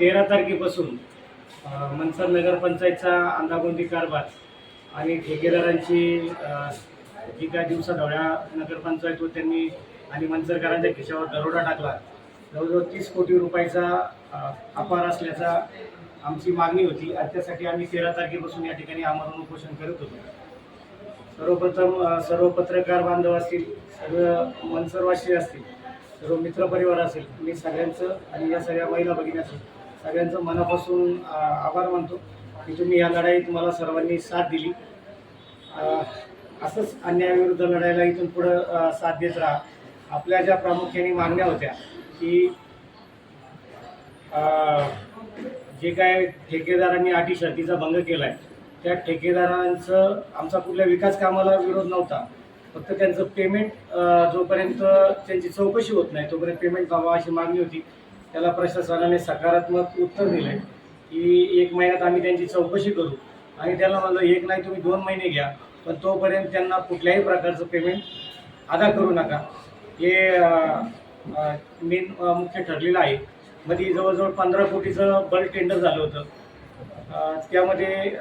तेरा तारखेपासून मनसर नगरपंचायतचा अंदागोंदी कारभार आणि ठेकेदारांची अ, जी काय दिवसाढवळ्या नगरपंचायत त्यांनी आणि मनसरकरांच्या खिशावर दरोडा टाकला जवळजवळ तीस कोटी रुपयाचा अपार असल्याचा आमची मागणी होती आणि त्यासाठी आम्ही तेरा तारखेपासून या ठिकाणी आमरण उपोषण करत होतो. सर्वप्रथम सर्व पत्रकार बांधव असतील सर्व मनसरवासी असतील सर्व मित्रपरिवार असेल मी सगळ्यांचं आणि या सगळ्या महिला भगिनी सगळ्यांचं मनापासून आभार मानतो की तुम्ही या लढाईत मला सर्वांनी साथ दिली. असंच अन्यायाविरुद्ध लढायला इथून पुढं साथ देत राहा. आपल्या ज्या प्रामुख्याने मागण्या होत्या की जे काय ठेकेदारांनी अटी शर्तीचा भंग केला आहे त्या ठेकेदारांचं आमचा कुठल्या विकास कामाला विरोध नव्हता. फक्त त्यांचं पेमेंट जोपर्यंत त्यांची चौकशी होत नाही तोपर्यंत पेमेंट व्हावा अशी मागणी होती. त्याला प्रशासनाने सकारात्मक उत्तर दिलं की एक महिन्यात आम्ही त्यांची चौकशी करू. आणि त्याला म्हणलं एक नाही तुम्ही दोन महिने घ्या. पण तोपर्यंत त्यांना कुठल्याही प्रकारचं पेमेंट अदा करू नका. हे मेन मुख्य ठरलेलं आहे. मध्ये जवळजवळ पंधरा कोटीचं बल्क टेंडर झालं होतं. त्यामध्ये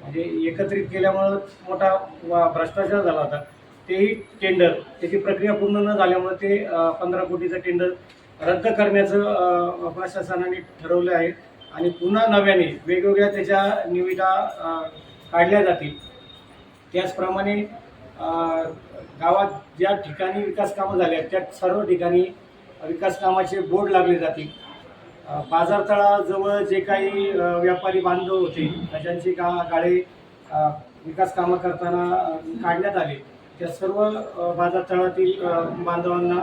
म्हणजे एकत्रित केल्यामुळं मोठा वा- भ्रष्टाचार झाला होता. तेही टेंडर त्याची प्रक्रिया पूर्ण न झाल्यामुळे ते पंधरा कोटीचं टेंडर रद्द करण्याचं प्रशासनाने ठरवलं आहे. आणि पुन्हा नव्याने वेगवेगळ्या त्याच्या निविदा काढल्या जातील. त्याचप्रमाणे गावात ज्या ठिकाणी विकास कामं झाले आहेत त्या सर्व ठिकाणी विकास कामाचे बोर्ड लागले जातील. बाजारतळाजवळ जे काही व्यापारी बांधव होते ज्यांची गा गाडे विकासकामं विकास कामं करताना काढण्यात आले. त्या सर्व बाजारतळातील बांधवांना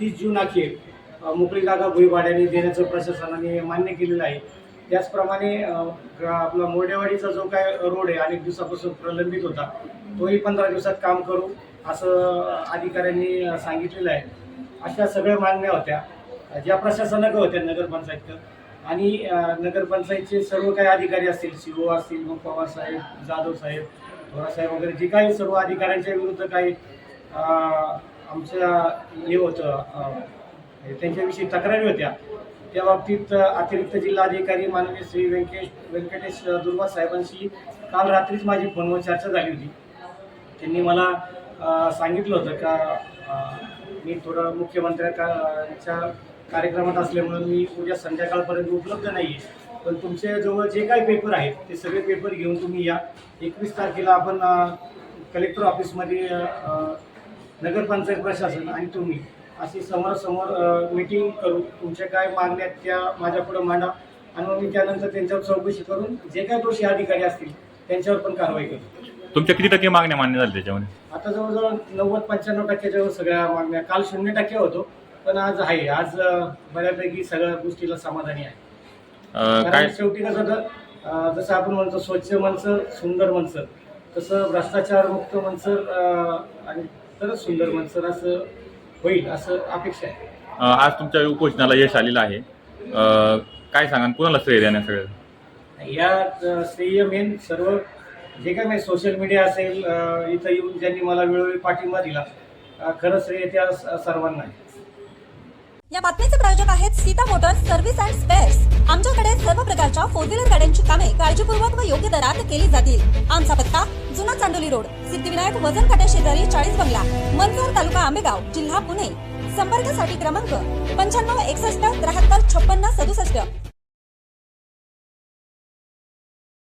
तीस जून अखेर मोकळी जागा भुईभाड्याने देण्याचं प्रशासनाने मान्य केलेलं आहे. त्याचप्रमाणे आपला मोर्डेवाडीचा जो काय रोड आहे अनेक दिवसापासून प्रलंबित होता तोही पंधरा दिवसात काम करू असं अधिकाऱ्यांनी सांगितलेलं आहे. अशा सगळ्या मागण्या होत्या. ज्या प्रशासनाकडे होत्या नगरपंचायतकडं. आणि नगरपंचायतचे सर्व काही अधिकारी असतील सी ओ असतील मग पवारसाहेब जाधव साहेब थोरासाहेब वगैरे जे काही सर्व अधिकाऱ्यांच्या विरुद्ध काही आमच्या हे होतं त्यांच्याविषयी तक्रारी होत्या. त्या बाबतीत अतिरिक्त जिल्हाधिकारी माननीय श्री व्यंकटेश व्यंकटेश दुर्गा साहेबांशी काल रात्रीच माझी फोनवर चर्चा झाली होती. त्यांनी मला सांगितलं होतं का मी थोडं मुख्यमंत्र्यांच्या कार्यक्रमात असल्यामुळे मी उद्या संध्याकाळपर्यंत उपलब्ध नाही आहे पण तुमच्याजवळ जे काही पेपर आहेत ते सगळे पेपर घेऊन तुम्ही या. एकवीस तारखेला आपण कलेक्टर ऑफिसमध्ये नगरपंचायत प्रशासन आणि तुम्ही अशी समोरासमोर मीटिंग करू तुमच्या काय मागण्या त्या माझ्यापुढं मांडा आणि मग मी त्यानंतर त्यांच्यावर चौकशी करून जे काही दोषी अधिकारी असतील त्यांच्यावर पण कारवाई करू. तुमच्या किती टक्के मागण्या मान्य झाल्या त्याच्यामध्ये? आता जवळजवळ नव्वद पंच्याण्णव टक्क्याच्या सगळ्या मागण्या काल शून्य टक्के होतो पण आज आहे. आज बऱ्यापैकी सगळ्या गोष्टीला समाधानी आहे. काय? शेवटी कसं होतं अं, जसं आपण म्हणतो स्वच्छ मनसर सुंदर मनसर तसं भ्रष्टाचार मुक्त मनसर आणि तरच सुंदर मनसर असं होईल असं अपेक्षा आहे. अं, आज तुमच्या उपोषणाला यश आलेलं आहे. अं, काय सांगा कुणाला श्रेय देण्या सगळं? या श्रेय मेन सर्व जे काही म्हणजे सोशल मीडिया असेल अं, इथं येऊन ज्यांनी मला वेळोवेळी पाठिंबा दिला अं, खरं श्रेय त्या स- सर्वांना आहे. या बातमीचे प्रायोजक आहेत Sita Motors service and spares. आमच्याकडे सर्व प्रकारच्या फोर व्हीलर गाड्यांची कामे काळजीपूर्वक दरात केली जातील. आमचा पत्ता जुना चांडोली रोड सिद्धिविनायक वजन काट्या शेजारी चाळीस बंगला मनसर तालुका आंबेगाव जिल्हा पुणे. संपर्कासाठी क्रमांक पंच्याण्णव एकसष्ट त्र्याहत्तर छप्पन्न सदुसष्ट.